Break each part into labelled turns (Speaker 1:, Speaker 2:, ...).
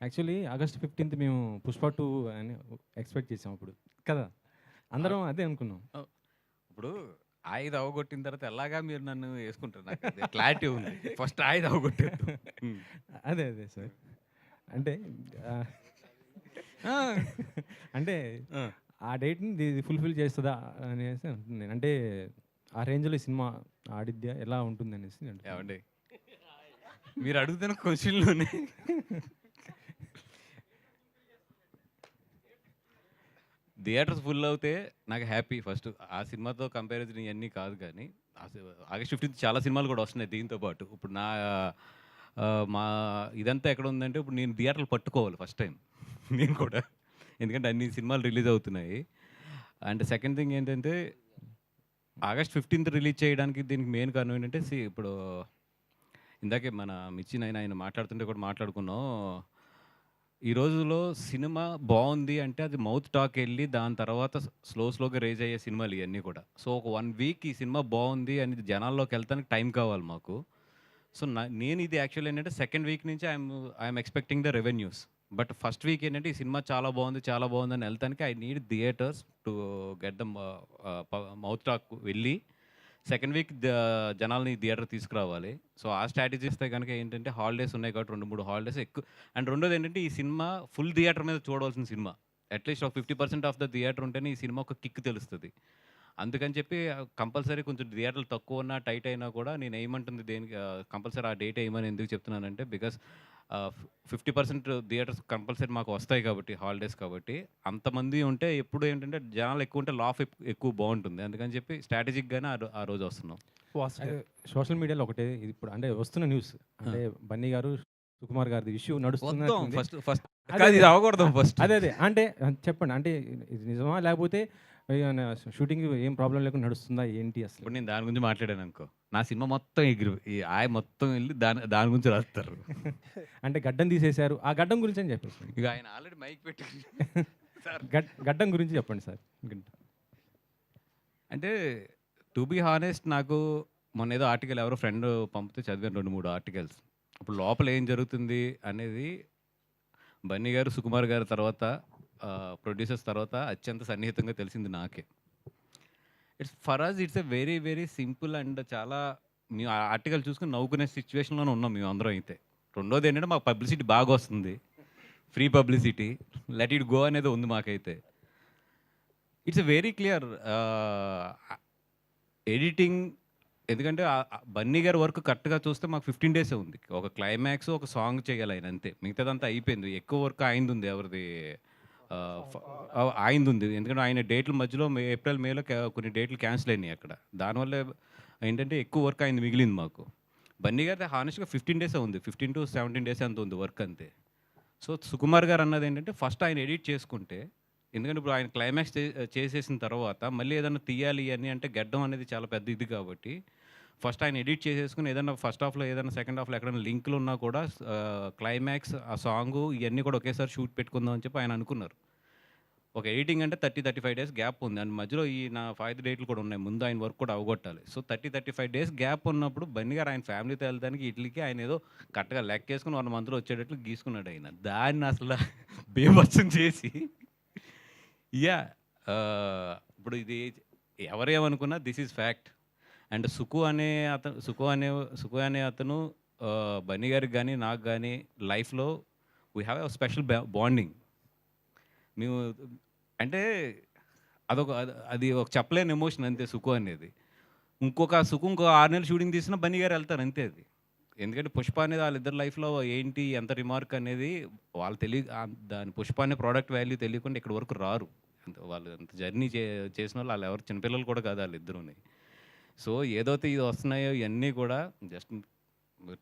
Speaker 1: Actually August fifteenth మేము Pushpa two అని expect చేసాం అప్పుడు. కదా? అందరం అదే అనుకున్నాం.
Speaker 2: ఇప్పుడు ఆయుధ అవగొట్టిన తర్వాత ఎలాగా మీరు నన్ను వేసుకుంటారు? నాకు క్లారిటీ ఉంది. ఫస్ట్ ఆయుధ అవగొట్టేద్దు.
Speaker 1: అదే అదే సార్. అంటే అంటే ఆ. డేట్ని ఇది ఫుల్ఫిల్ చేస్తుందా అనేసి నేను. అంటే ఆ రేంజ్లో ఈ సినిమా ఆడిద్యా ఎలా ఉంటుంది అనేసి.
Speaker 2: ఏమండి? మీరు అడుగుతున్న క్వశ్చన్లోనే థియేటర్స్ ఫుల్ అవుతే నాకు హ్యాపీ. ఫస్ట్ ఆ సినిమాతో కంపారిజన్ ఇవన్నీ కాదు కానీ ఆగస్ట్ ఫిఫ్టీన్త్ చాలా సినిమాలు కూడా వస్తున్నాయి దీంతో పాటు. ఇప్పుడు నా మా ఇదంతా ఎక్కడ ఉందంటే ఇప్పుడు నేను థియేటర్లు పట్టుకోవాలి ఫస్ట్ టైం. నేను కూడా. ఎందుకంటే అన్ని సినిమాలు రిలీజ్ అవుతున్నాయి. అండ్ సెకండ్ థింగ్ ఏంటంటే ఆగస్ట్ ఫిఫ్టీన్త్ రిలీజ్ చేయడానికి దీనికి మెయిన్ కారణం ఏంటంటే ఇప్పుడు ఇందాకే మన మిచ్చిన ఆయన ఆయన మాట్లాడుతుంటే కూడా మాట్లాడుకున్నాం. ఈ రోజులో సినిమా బాగుంది అంటే అది మౌత్ టాక్ వెళ్ళి దాని తర్వాత స్లో స్లోగా రేజ్ అయ్యే సినిమాలు ఇవన్నీ కూడా సో ఒక వన్ వీక్ ఈ సినిమా బాగుంది అని జనాల్లోకి వెళ్తానికి టైం కావాలి మాకు సో నా నేను ఇది యాక్చువల్ ఏంటంటే సెకండ్ వీక్ నుంచి I'm I'm expecting the revenues but first week ఏంటంటే ఈ సినిమా చాలా బాగుంది చాలా బాగుంది అని వెళ్తానికి I need theatres to get the mouth talk వెళ్ళి సెకండ్ వీక్ జనాల్ని థియేటర్ తీసుకురావాలి. సో ఆ స్ట్రాటజీ ఇస్తే కనుక ఏంటంటే హాలిడేస్ ఉన్నాయి కాబట్టి రెండు మూడు హాలిడేస్ ఎక్కువ అండ్ రెండోది ఏంటంటే ఈ సినిమా ఫుల్ థియేటర్ మీద చూడవలసిన సినిమా. అట్లీస్ట్ ఒక fifty percent of the theatre ఉంటేనే ఈ సినిమా ఒక కిక్ తెలుస్తుంది. అందుకని చెప్పి కంపల్సరీ కొంచెం థియేటర్లు తక్కువ ఉన్నా టైట్ అయినా కూడా నేను ఏమంటుంది దేనికి కంపల్సరీ ఆ డేట్ వేయమని ఎందుకు చెప్తున్నానంటే because fifty percent theatres compulsory మాకు వస్తాయి కాబట్టి హాలిడేస్ కాబట్టి. అంతమంది ఉంటే ఎప్పుడు ఏంటంటే జనాలు ఎక్కువ ఉంటే లాఫ్ ఎక్కువ బాగుంటుంది. అందుకని చెప్పి స్ట్రాటజిక్గానే ఆ రోజు వస్తున్నాం.
Speaker 1: సోషల్ మీడియాలో ఒకటే ఇది ఇప్పుడు అంటే వస్తున్న న్యూస్ అంటే బన్నీ గారు సుకుమార్ గారిది ఇష్యూ నడుస్తుంది
Speaker 2: ఫస్ట్ ఫస్ట్. అవకూడదు ఫస్ట్
Speaker 1: అదే అదే. అంటే చెప్పండి. అంటే ఇది నిజమా లేకపోతే షూటింగ్ ఏం ప్రాబ్లం లేకుండా నడుస్తుందా ఏంటి అసలు?
Speaker 2: ఇప్పుడు నేను దాని గురించి మాట్లాడాను అనుకో. నా సినిమా మొత్తం ఎగిరి ఈ ఆయ మొత్తం వెళ్ళి దాని దాని గురించి రాస్తారు.
Speaker 1: అంటే గడ్డం తీసేశారు. ఆ గడ్డం గురించి అని చెప్పేసి.
Speaker 2: ఇక ఆయన ఆల్రెడీ మైక్ పెట్టి సార్.
Speaker 1: గడ్- గడ్డం గురించి చెప్పండి సార్.
Speaker 2: అంటే టు బీ హానెస్ట్ నాకు మొన్న ఏదో ఆర్టికల్ ఎవరో ఫ్రెండ్ పంపితే చదివాను రెండు మూడు ఆర్టికల్స్ ఇప్పుడు లోపల ఏం జరుగుతుంది అనేది బన్నీ గారు సుకుమార్ గారి తర్వాత ప్రొడ్యూసర్స్ తర్వాత అత్యంత సన్నిహితంగా తెలిసింది నాకే. It's for us it's a very very simple and చాలా మేము ఆ ఆర్టికల్ చూసుకుని నవ్వుకునే సిచ్యువేషన్లోనే ఉన్నాం మేము అందరం అయితే. రెండోది ఏంటంటే మాకు పబ్లిసిటీ బాగా వస్తుంది. Free publicity let it go అనేది ఉంది మాకైతే. ఇట్స్ వెరీ క్లియర్ ఎడిటింగ్ ఎందుకంటే బన్నీ గారి వర్క్ కరెక్ట్గా చూస్తే మాకు ఫిఫ్టీన్ డేసే ఉంది. ఒక క్లైమాక్స్ ఒక సాంగ్ చేయాలి ఆయన అంతే. మిగతాదంతా అయిపోయింది. ఎక్కువ వర్క్ అయింది ఉంది ఎవరిది ఆయనది ఉంది ఎందుకంటే ఆయన డేట్ల మధ్యలో మే ఏప్రిల్ మేలో కొన్ని డేట్లు క్యాన్సిల్ అయినాయి అక్కడ. దానివల్ల ఏంటంటే ఎక్కువ వర్క్ అయింది మిగిలింది మాకు. బన్నీ గారి హానెస్ట్గా ఫిఫ్టీన్ డేసే ఉంది. ఫిఫ్టీన్ టు సెవెంటీన్ డేస్ అంత ఉంది వర్క్ అంతే. సో సుకుమార్ గారు అన్నది ఏంటంటే ఫస్ట్ ఆయన ఎడిట్ చేసుకుంటే ఎందుకంటే ఇప్పుడు ఆయన క్లైమాక్స్ చేసేసిన తర్వాత మళ్ళీ ఏదైనా తీయాలి అని అంటే గడ్డం అనేది చాలా పెద్ద ఇది కాబట్టి ఫస్ట్ ఆయన ఎడిట్ చేసేసుకుని ఏదైనా ఫస్ట్ హాఫ్లో ఏదైనా సెకండ్ హాఫ్లో ఎక్కడైనా లింక్లు ఉన్నా కూడా క్లైమాక్స్ ఆ సాంగ్ ఇవన్నీ కూడా ఒకేసారి షూట్ పెట్టుకుందాం అని చెప్పి ఆయన అనుకున్నారు. ఒక ఎడిటింగ్ అంటే thirty thirty five days gap ఉంది. అండ్ మధ్యలో ఈ నా ఫైవ్ డేట్లు కూడా ఉన్నాయి. ముందు ఆయన వర్క్ కూడా అవగొట్టాలి. So thirty thirty five days gap ఉన్నప్పుడు బన్నీ గారు ఆయన ఫ్యామిలీతో వెళ్ళడానికి ఇట్లీకి ఆయన ఏదో కరెక్ట్గా లెక్కేసుకుని వన్ మంత్లో వచ్చేటట్లు గీసుకున్నాడు ఆయన. దాన్ని అసలు బీభత్సం చేసి యా ఇప్పుడు ఇది ఎవరేమనుకున్నా దిస్ ఈజ్ ఫ్యాక్ట్. అండ్ సుకు అనే అతను సుకు అనే సుకు అనే అతను బన్నీ గారికి కానీ నాకు కానీ లైఫ్లో we have a special bonding మేము అంటే అదొక అది- అది ఒక చెప్పలేని ఎమోషన్ అంతే సుకు అనేది. ఇంకొక సుఖం ఇంకో ఆరు నెలలు షూటింగ్ తీసినా బన్నీ గారు వెళ్తారు అంతే అది. ఎందుకంటే పుష్ప అనేది వాళ్ళిద్దరు లైఫ్లో ఏంటి ఎంత రిమార్క్ అనేది వాళ్ళు తెలియ దాని పుష్ప అనే ప్రోడక్ట్ వాల్యూ తెలియకుండా ఇక్కడ వరకు రారు. వాళ్ళు అంత జర్నీ చే చేసిన వాళ్ళు వాళ్ళు ఎవరు చిన్నపిల్లలు కూడా కాదు వాళ్ళిద్దరుని సో ఏదైతే ఇది వస్తున్నాయో ఇవన్నీ కూడా జస్ట్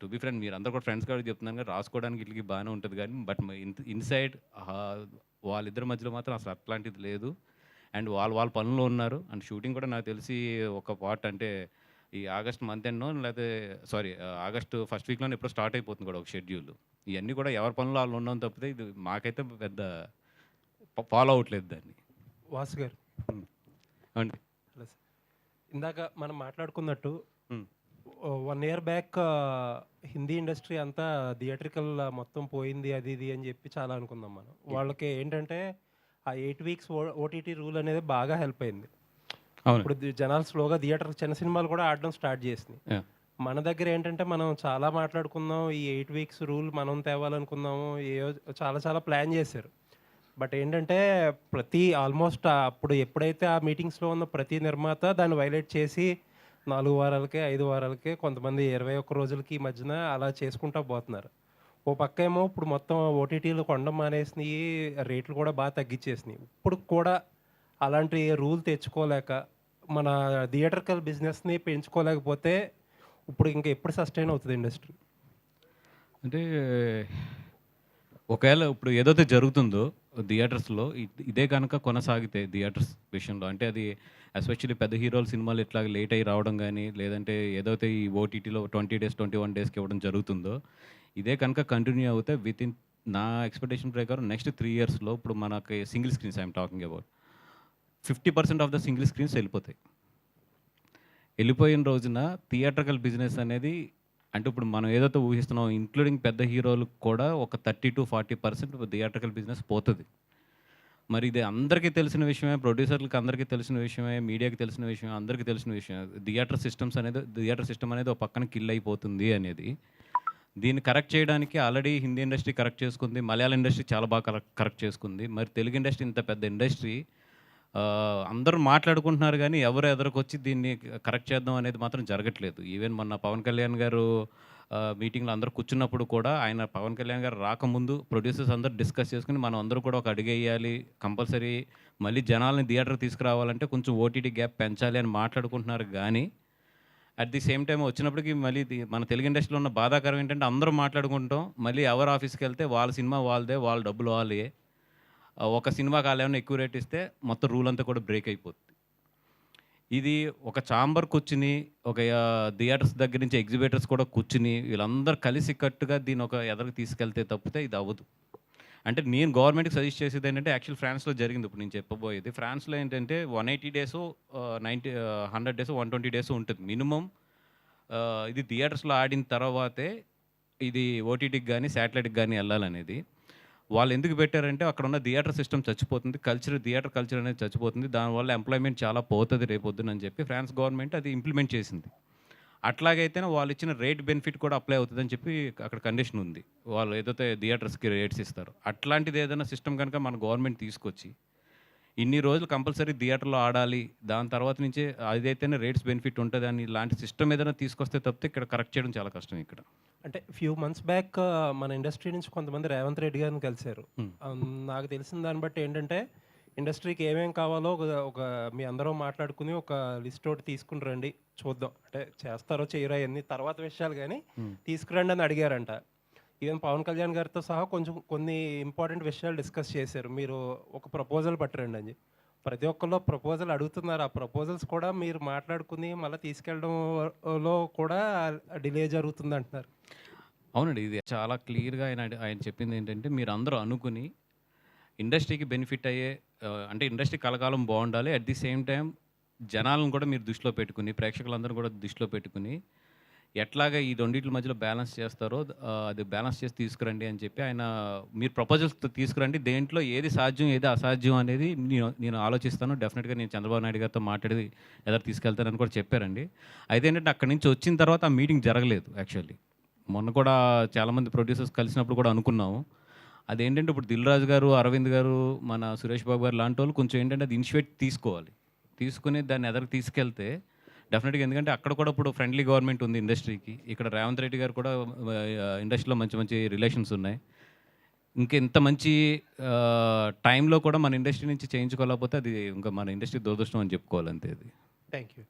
Speaker 2: టు బి ఫ్రెండ్ మీరు అందరు కూడా ఫ్రెండ్స్ కాబట్టి చెప్తున్నాను కానీ రాసుకోవడానికి ఇట్లకి బాగానే ఉంటుంది కానీ బట్ ఇన్సైడ్ వాళ్ళిద్దరి మధ్యలో మాత్రం అసలు అట్లాంటిది లేదు. అండ్ వాళ్ళు వాళ్ళ పనుల్లో ఉన్నారు. అండ్ షూటింగ్ కూడా నాకు తెలిసి ఒక పార్ట్ అంటే ఈ ఆగస్ట్ మంత్ ఎన్నో లేకపోతే సారీ ఆగస్ట్ ఫస్ట్ వీక్లో ఎప్పుడో స్టార్ట్ అయిపోతుంది కూడా ఒక షెడ్యూల్. ఇవన్నీ కూడా ఎవరి పనులు వాళ్ళు ఉన్నాం తప్పితే ఇది మాకైతే పెద్ద ఫాలో అవ్వట్లేదు దాన్ని.
Speaker 3: వాసు గారు. సార్. ఇందాక మనం మాట్లాడుకున్నట్టు. One year back Hindi industry అంతా థియేట్రికల్ మొత్తం పోయింది అది ఇది అని చెప్పి చాలా అనుకుందాం మనం. వాళ్ళకి ఏంటంటే ఆ ఎయిట్ వీక్స్ ఓటీటీ రూల్ అనేది బాగా హెల్ప్ అయింది. ఇప్పుడు జనాలు స్లోగా థియేటర్ చిన్న సినిమాలు కూడా ఆడడం స్టార్ట్ చేసినాయి.
Speaker 2: Yeah.
Speaker 3: మన దగ్గర ఏంటంటే మనం చాలా మాట్లాడుకుందాం ఈ ఎయిట్ వీక్స్ రూల్ మనం తేవాలనుకుందాము ఏ చాలా చాలా ప్లాన్ చేశారు. బట్ ఏంటంటే ప్రతి ఆల్మోస్ట్ అప్పుడు ఎప్పుడైతే ఆ మీటింగ్స్లో ఉన్న ప్రతి నిర్మాత దాన్ని వైలేట్ చేసి నాలుగు వారాలకే ఐదు వారాలకే కొంతమంది ఇరవై ఒక్క రోజులకి ఈ మధ్యన అలా చేసుకుంటా పోతున్నారు. ఓ పక్క ఏమో ఇప్పుడు మొత్తం ఓటీటీలు కొండ మానేసినాయి రేట్లు కూడా బాగా తగ్గించేసినాయి ఇప్పుడు కూడా అలాంటి రూల్ తెచ్చుకోలేక మన థియేటర్కల్ బిజినెస్ని పెంచుకోలేకపోతే ఇప్పుడు ఇంకా ఎప్పుడు సస్టైన్ అవుతుంది ఇండస్ట్రీ?
Speaker 2: అంటే ఒకవేళ ఇప్పుడు ఏదైతే జరుగుతుందో థియేటర్స్లో ఇదే కనుక కొనసాగితే థియేటర్స్ విషయంలో అంటే అది ఎస్పెషల్లీ పెద్ద హీరోల సినిమాలు ఇట్లా లేట్ అయ్యి రావడం కానీ లేదంటే ఏదైతే ఈ ఓటీటీలో ట్వంటీ డేస్ ట్వంటీ వన్ డేస్కి ఇవ్వడం జరుగుతుందో ఇదే కనుక కంటిన్యూ అవుతే విత్ ఇన్ నా ఎక్స్పెక్టేషన్ ప్రకారం నెక్స్ట్ త్రీ ఇయర్స్లో ఇప్పుడు మనకి single screens I'm talking about fifty percent of the single screens వెళ్ళిపోతాయి. వెళ్ళిపోయిన రోజున థియేటర్కల్ బిజినెస్ అనేది అంటే ఇప్పుడు మనం ఏదైతే ఊహిస్తున్నాం ఇంక్లూడింగ్ పెద్ద హీరోలకు కూడా ఒక thirty to forty percent theatrical business పోతుంది. మరి ఇది అందరికీ తెలిసిన విషయమే ప్రొడ్యూసర్లకు అందరికీ తెలిసిన విషయమే మీడియాకి తెలిసిన విషయం అందరికీ తెలిసిన విషయం థియేటర్ సిస్టమ్స్ అనేది థియేటర్ సిస్టమ్ అనేది ఒక పక్కన కిల్ అయిపోతుంది అనేది. దీన్ని కరెక్ట్ చేయడానికి ఆల్రెడీ హిందీ ఇండస్ట్రీ కరెక్ట్ చేసుకుంది మలయాళ ఇండస్ట్రీ చాలా బాగా కరెక్ట్ కరెక్ట్ చేసుకుంది. మరి తెలుగు ఇండస్ట్రీ ఇంత పెద్ద ఇండస్ట్రీ అందరూ మాట్లాడుకుంటున్నారు కానీ ఎవరు ఎదురుకొచ్చి దీన్ని కరెక్ట్ చేద్దాం అనేది మాత్రం జరగట్లేదు. ఈవెన్ మొన్న పవన్ కళ్యాణ్ గారు మీటింగ్లో అందరూ కూర్చున్నప్పుడు కూడా ఆయన పవన్ కళ్యాణ్ గారు రాకముందు ప్రొడ్యూసర్స్ అందరూ డిస్కస్ చేసుకుని మనం అందరూ కూడా ఒక అడిగేయాలి కంపల్సరీ మళ్ళీ జనాల్ని థియేటర్ తీసుకురావాలంటే కొంచెం ఓటీటీ గ్యాప్ పెంచాలి అని మాట్లాడుకుంటున్నారు కానీ అట్ ది సేమ్ టైం వచ్చినప్పటికి మళ్ళీ మన తెలుగు ఇండస్ట్రీలో ఉన్న బాధాకరం ఏంటంటే అందరూ మాట్లాడుకుంటాం మళ్ళీ ఎవరు ఆఫీస్కి వెళ్తే వాళ్ళ సినిమా వాళ్ళదే వాళ్ళ డబ్బులు వాళ్ళే ఒక సినిమా కాలేమన్నా ఎక్కువ రేట్ ఇస్తే మొత్తం రూల్ అంతా కూడా బ్రేక్ అయిపోతుంది ఇది ఒక చాంబర్ కూర్చుని ఒక థియేటర్స్ దగ్గర నుంచి ఎగ్జిబిటర్స్ కూడా కూర్చుని వీళ్ళందరూ కలిసి కట్టుగా దీని ఒక ఎదరికి తీసుకెళ్తే తప్పితే ఇది అవ్వదు. అంటే నేను గవర్నమెంట్కి సజెస్ట్ చేసేది ఏంటంటే యాక్చువల్ ఫ్రాన్స్లో జరిగింది ఇప్పుడు నేను చెప్పబోయేది. ఫ్రాన్స్లో ఏంటంటే one eighty days ninety hundred days one twenty days ఉంటుంది మినిమం. ఇది థియేటర్స్లో ఆడిన తర్వాతే ఇది ఓటీటీకి కానీ శాటిలైట్కి కానీ వెళ్ళాలనేది. వాళ్ళు ఎందుకు పెట్టారంటే అక్కడ ఉన్న థియేటర్ సిస్టమ్ చచ్చిపోతుంది కల్చర్ థియేటర్ కల్చర్ అనేది చచ్చిపోతుంది. దానివల్ల ఎంప్లాయ్మెంట్ చాలా పోతుంది రేపొద్దునని చెప్పి ఫ్రాన్స్ గవర్నమెంట్ అది ఇంప్లిమెంట్ చేసింది. అట్లాగైతేనే వాళ్ళు ఇచ్చిన రేట్ బెనిఫిట్ కూడా అప్లై అవుతుందని చెప్పి అక్కడ కండిషన్ ఉంది. వాళ్ళు ఏదైతే థియేటర్స్కి రేట్స్ ఇస్తారు. అట్లాంటిది ఏదైనా సిస్టమ్ కనుక మన గవర్నమెంట్ తీసుకొచ్చి ఇన్ని రోజులు కంపల్సరీ థియేటర్లో ఆడాలి. దాని తర్వాత నుంచే అదైతేనే రేట్స్ బెనిఫిట్ ఉంటుంది అని ఇలాంటి సిస్టమ్ ఏదైనా తీసుకొస్తే తప్పితే ఇక్కడ కరెక్ట్ చేయడం చాలా కష్టం ఇక్కడ.
Speaker 3: అంటే ఫ్యూ మంత్స్ బ్యాక్ మన ఇండస్ట్రీ నుంచి కొంతమంది రేవంత్ రెడ్డి గారిని కలిశారు. నాకు తెలిసిన దాన్ని బట్టి ఏంటంటే ఇండస్ట్రీకి ఏమేం కావాలో ఒక మీ అందరూ మాట్లాడుకుని ఒక లిస్ట్ ఒకటి తీసుకుని రండి చూద్దాం. అంటే చేస్తారో చేయరో అవన్నీ తర్వాత విషయాలు కానీ. తీసుకురండి అని అడిగారంట. ఈవెన్ పవన్ కళ్యాణ్ గారితో సహా కొంచెం కొన్ని ఇంపార్టెంట్ విషయాలు డిస్కస్ చేశారు. మీరు ఒక ప్రపోజల్ పట్టరండి అని ప్రతి ఒక్కళ్ళు ప్రపోజల్ అడుగుతున్నారు. ఆ ప్రపోజల్స్ కూడా మీరు మాట్లాడుకుని మళ్ళీ తీసుకెళ్ళడంలో కూడా డిలే జరుగుతుంది అంటున్నారు.
Speaker 2: అవునండి ఇది చాలా క్లియర్గా ఆయన ఆయన చెప్పింది ఏంటంటే మీరు అందరూ అనుకుని ఇండస్ట్రీకి బెనిఫిట్ అయ్యే అంటే ఇండస్ట్రీ కలకాలం బాగుండాలి. అట్ ది సేమ్ టైం జనాలను కూడా మీరు దృష్టిలో పెట్టుకుని ప్రేక్షకులందరూ కూడా దృష్టిలో పెట్టుకుని ఎట్లాగా ఈ రెండింటి మధ్యలో బ్యాలెన్స్ చేస్తారో అది బ్యాలెన్స్ చేసి తీసుకురండి అని చెప్పి ఆయన మీరు ప్రపోజల్స్ తీసుకురండి. దేంట్లో ఏది సాధ్యం ఏది అసాధ్యం అనేది నేను నేను ఆలోచిస్తాను. డెఫినెట్గా నేను చంద్రబాబు నాయుడు గారితో మాట్లాడి ఎదురు తీసుకెళ్తానని కూడా చెప్పారండి. అయితే ఏంటంటే అక్కడి నుంచి వచ్చిన తర్వాత ఆ మీటింగ్ జరగలేదు యాక్చువల్లీ. మొన్న కూడా చాలామంది ప్రొడ్యూసర్స్ కలిసినప్పుడు కూడా అనుకున్నాము. అదేంటంటే ఇప్పుడు దిల్ రాజు గారు అరవింద్ గారు మన సురేష్ బాబు గారు లాంటి వాళ్ళు కొంచెం ఏంటంటే అది ఇనిషియేట్ తీసుకోవాలి. తీసుకుని దాన్ని ఎదరికి తీసుకెళ్తే డెఫినెట్గా ఎందుకంటే అక్కడ కూడా ఇప్పుడు ఫ్రెండ్లీ గవర్నమెంట్ ఉంది ఇండస్ట్రీకి ఇక్కడ రేవంత్ రెడ్డి గారు కూడా ఇండస్ట్రీలో మంచి మంచి రిలేషన్స్ ఉన్నాయి. ఇంకా ఇంత మంచి టైంలో కూడా మన ఇండస్ట్రీ నుంచి చేయించుకోలేకపోతే అది ఇంకా మన ఇండస్ట్రీ దురదృష్టం అని చెప్పుకోవాలి అంతే అది.
Speaker 3: Thank you